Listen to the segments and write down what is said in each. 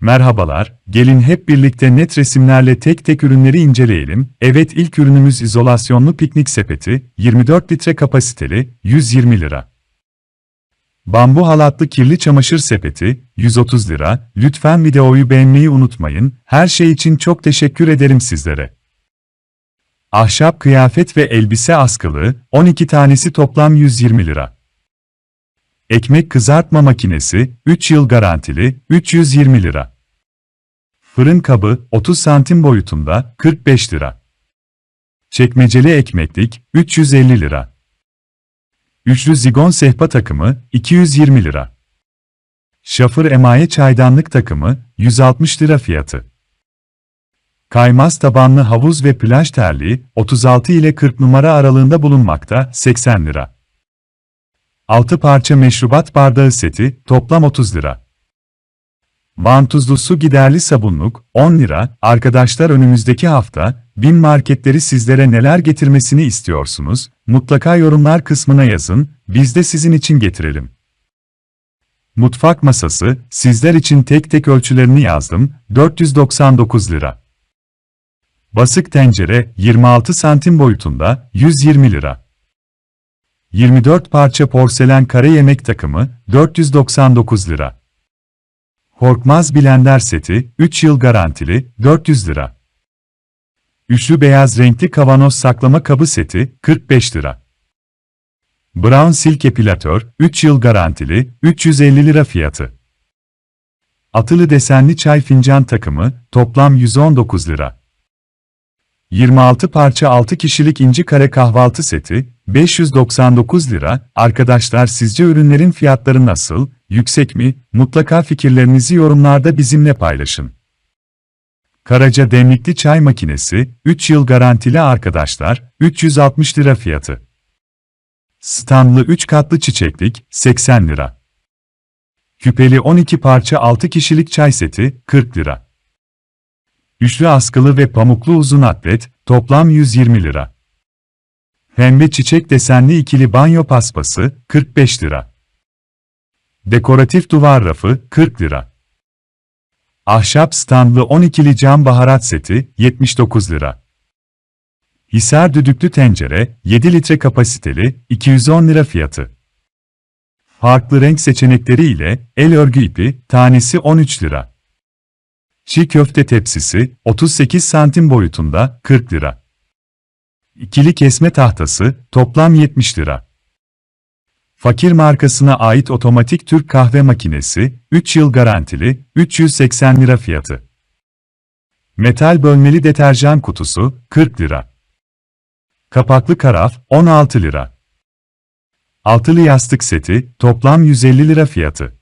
Merhabalar, gelin hep birlikte net resimlerle tek tek ürünleri inceleyelim. Evet ilk ürünümüz izolasyonlu piknik sepeti, 24 litre kapasiteli, 120 lira. Bambu halatlı kirli çamaşır sepeti, 130 lira. Lütfen videoyu beğenmeyi unutmayın. Her şey için çok teşekkür ederim sizlere. Ahşap kıyafet ve elbise askılı, 12 tanesi toplam 120 lira. Ekmek kızartma makinesi, 3 yıl garantili, 320 lira. Fırın kabı, 30 santim boyutunda, 45 lira. Çekmeceli ekmeklik, 350 lira. Üçlü zigon sehpa takımı, 220 lira. Şafır emaye çaydanlık takımı, 160 lira fiyatı. Kaymaz tabanlı havuz ve plaj terliği, 36 ile 40 numara aralığında bulunmakta, 80 lira. 6 parça meşrubat bardağı seti, toplam 30 lira. Vantuzlu su giderli sabunluk, 10 lira. Arkadaşlar önümüzdeki hafta, bin marketleri sizlere neler getirmesini istiyorsunuz? Mutlaka yorumlar kısmına yazın, biz de sizin için getirelim. Mutfak masası, sizler için tek tek ölçülerini yazdım, 499 lira. Basık tencere, 26 santim boyutunda, 120 lira. 24 parça porselen kare yemek takımı, 499 lira. Korkmaz blender seti, 3 yıl garantili, 400 lira. Üçlü beyaz renkli kavanoz saklama kabı seti, 45 lira. Brown Silk epilatör, 3 yıl garantili, 350 lira fiyatı. Atılı desenli çay fincan takımı, toplam 119 lira. 26 parça 6 kişilik inci kare kahvaltı seti, 599 lira. Arkadaşlar sizce ürünlerin fiyatları nasıl, yüksek mi? Mutlaka fikirlerinizi yorumlarda bizimle paylaşın. Karaca demlikli çay makinesi, 3 yıl garantili arkadaşlar, 360 lira fiyatı. Standlı 3 katlı çiçeklik, 80 lira. Küpeli 12 parça 6 kişilik çay seti, 40 lira. Üçlü askılı ve pamuklu uzun atlet, toplam 120 lira. Pembe çiçek desenli ikili banyo paspası, 45 lira. Dekoratif duvar rafı, 40 lira. Ahşap standlı 12'li cam baharat seti, 79 lira. Hisar düdüklü tencere, 7 litre kapasiteli, 210 lira fiyatı. Farklı renk seçenekleri ile el örgü ipi, tanesi 13 lira. Çiğ köfte tepsisi, 38 santim boyutunda, 40 lira. İkili kesme tahtası, toplam 70 lira. Fakir markasına ait otomatik Türk kahve makinesi, 3 yıl garantili, 380 lira fiyatı. Metal bölmeli deterjan kutusu, 40 lira. Kapaklı karaf, 16 lira. Altılı yastık seti, toplam 150 lira fiyatı.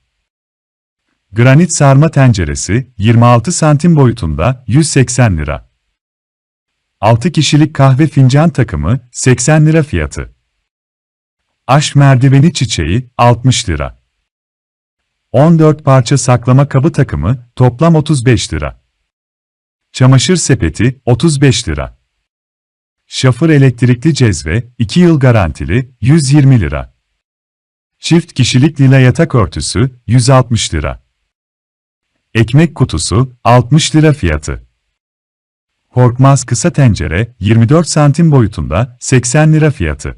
Granit sarma tenceresi, 26 santim boyutunda, 180 lira. 6 kişilik kahve fincan takımı, 80 lira fiyatı. Aş merdiveni çiçeği, 60 lira. 14 parça saklama kabı takımı, toplam 35 lira. Çamaşır sepeti, 35 lira. Şafır elektrikli cezve, 2 yıl garantili, 120 lira. Çift kişilik lila yatak örtüsü, 160 lira. Ekmek kutusu, 60 lira fiyatı. Korkmaz kısa tencere, 24 santim boyutunda, 80 lira fiyatı.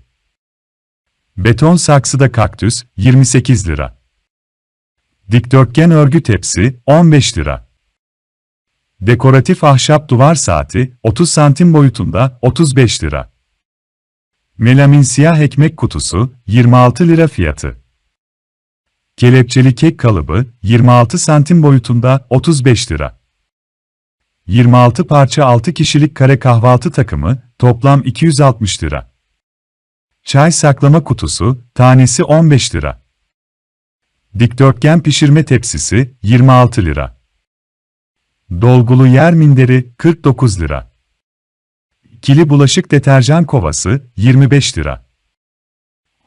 Beton saksıda kaktüs, 28 lira. Dikdörtgen örgü tepsi, 15 lira. Dekoratif ahşap duvar saati, 30 santim boyutunda, 35 lira. Melamin siyah ekmek kutusu, 26 lira fiyatı. Kelepçeli kek kalıbı, 26 santim boyutunda, 35 lira. 26 parça 6 kişilik kare kahvaltı takımı, toplam 260 lira. Çay saklama kutusu, tanesi 15 lira. Dikdörtgen pişirme tepsisi, 26 lira. Dolgulu yer minderi, 49 lira. Kili bulaşık deterjan kovası, 25 lira.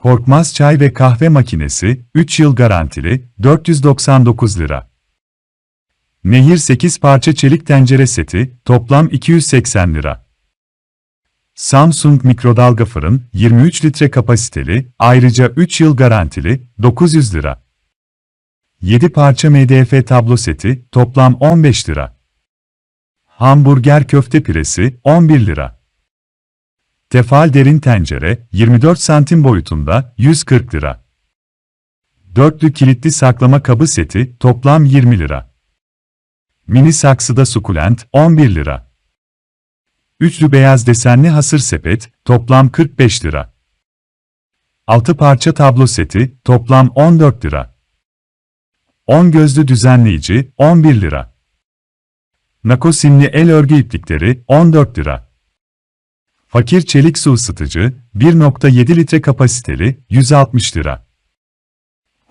Korkmaz çay ve kahve makinesi, 3 yıl garantili, 499 lira. Nehir 8 parça çelik tencere seti, toplam 280 lira. Samsung mikrodalga fırın, 23 litre kapasiteli, ayrıca 3 yıl garantili, 900 lira. 7 parça MDF tablo seti, toplam 15 lira. Hamburger köfte püresi, 11 lira. Tefal derin tencere, 24 santim boyutunda, 140 lira. Dörtlü kilitli saklama kabı seti, toplam 20 lira. Mini saksıda sukulent, 11 lira. Üçlü beyaz desenli hasır sepet, toplam 45 lira. 6 parça tablo seti, toplam 14 lira. 10 gözlü düzenleyici, 11 lira. Nako simli el örgü iplikleri, 14 lira. Fakir çelik su ısıtıcı, 1.7 litre kapasiteli, 160 lira.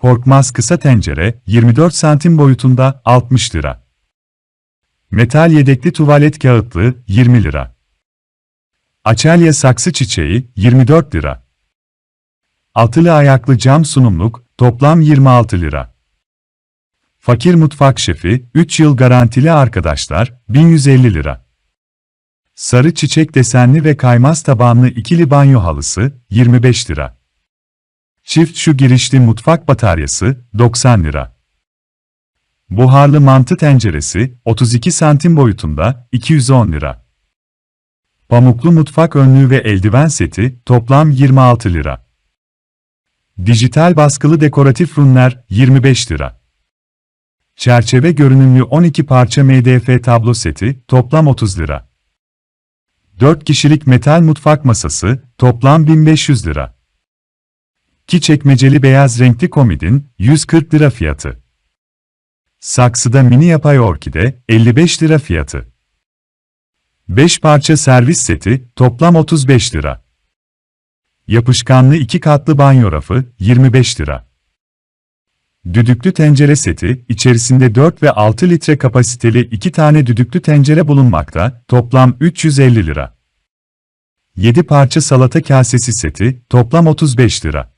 Korkmaz kısa tencere, 24 santim boyutunda, 60 lira. Metal yedekli tuvalet kağıtlı, 20 lira. Açelya saksı çiçeği, 24 lira. Altılı ayaklı cam sunumluk, toplam 26 lira. Fakir mutfak şefi, 3 yıl garantili arkadaşlar, 1150 lira. Sarı çiçek desenli ve kaymaz tabanlı ikili banyo halısı, 25 lira. Çift şu girişli mutfak bataryası, 90 lira. Buharlı mantı tenceresi, 32 santim boyutunda, 210 lira. Pamuklu mutfak önlüğü ve eldiven seti, toplam 26 lira. Dijital baskılı dekoratif runler, 25 lira. Çerçeve görünümlü 12 parça MDF tablo seti, toplam 30 lira. 4 kişilik metal mutfak masası, toplam 1500 lira. 2 çekmeceli beyaz renkli komodin, 140 lira fiyatı. Saksıda mini yapay orkide, 55 lira fiyatı. 5 parça servis seti, toplam 35 lira. Yapışkanlı 2 katlı banyo rafı, 25 lira. Düdüklü tencere seti, içerisinde 4 ve 6 litre kapasiteli 2 tane düdüklü tencere bulunmakta, toplam 350 lira. 7 parça salata kasesi seti, toplam 35 lira.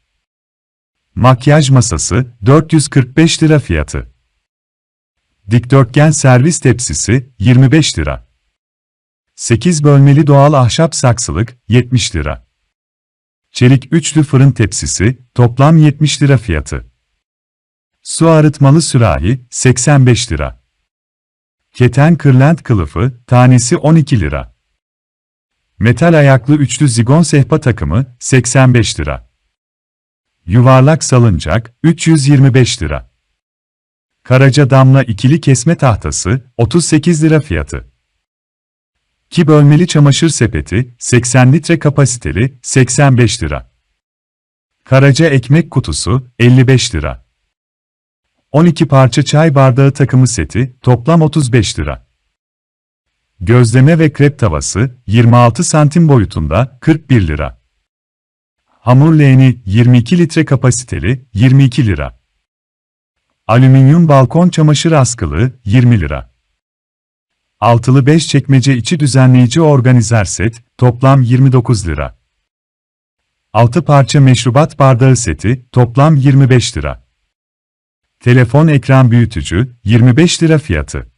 Makyaj masası, 445 lira fiyatı. Dikdörtgen servis tepsisi, 25 lira. 8 bölmeli doğal ahşap saksılık, 70 lira. Çelik üçlü fırın tepsisi, toplam 70 lira fiyatı. Su arıtmalı sürahi, 85 lira. Keten kırlent kılıfı, tanesi 12 lira. Metal ayaklı üçlü zigon sehpa takımı, 85 lira. Yuvarlak salıncak, 325 lira. Karaca damla ikili kesme tahtası, 38 lira fiyatı. Ki bölmeli çamaşır sepeti, 80 litre kapasiteli, 85 lira. Karaca ekmek kutusu, 55 lira. 12 parça çay bardağı takımı seti, toplam 35 lira. Gözleme ve krep tavası, 26 santim boyutunda, 41 lira. Hamur leğeni, 22 litre kapasiteli, 22 lira. Alüminyum balkon çamaşır askılı, 20 lira. Altılı 5 çekmece içi düzenleyici organizer set, toplam 29 lira. 6 parça meşrubat bardağı seti, toplam 25 lira. Telefon ekran büyütücü, 25 lira fiyatı.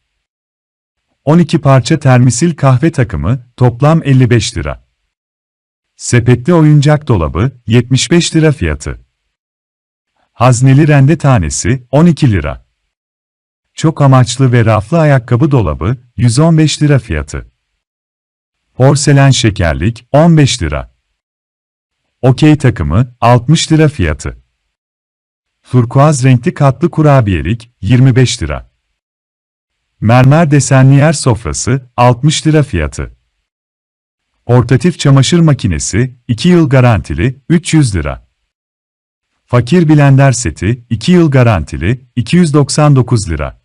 12 parça termisil kahve takımı, toplam 55 lira. Sepetli oyuncak dolabı, 75 lira fiyatı. Hazneli rende tanesi, 12 lira. Çok amaçlı ve raflı ayakkabı dolabı, 115 lira fiyatı. Porselen şekerlik, 15 lira. Okey takımı, 60 lira fiyatı. Turkuaz renkli katlı kurabiyelik, 25 lira. Mermer desenli yer sofrası, 60 lira fiyatı. Portatif çamaşır makinesi, 2 yıl garantili, 300 lira. Fakir blender seti, 2 yıl garantili, 299 lira.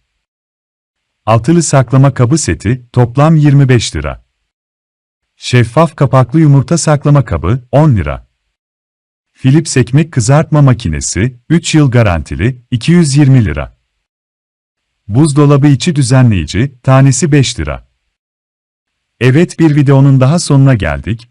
Altılı saklama kabı seti, toplam 25 lira. Şeffaf kapaklı yumurta saklama kabı, 10 lira. Philips ekmek kızartma makinesi, 3 yıl garantili, 220 lira. Buzdolabı içi düzenleyici, tanesi 5 lira. Evet bir videonun daha sonuna geldik.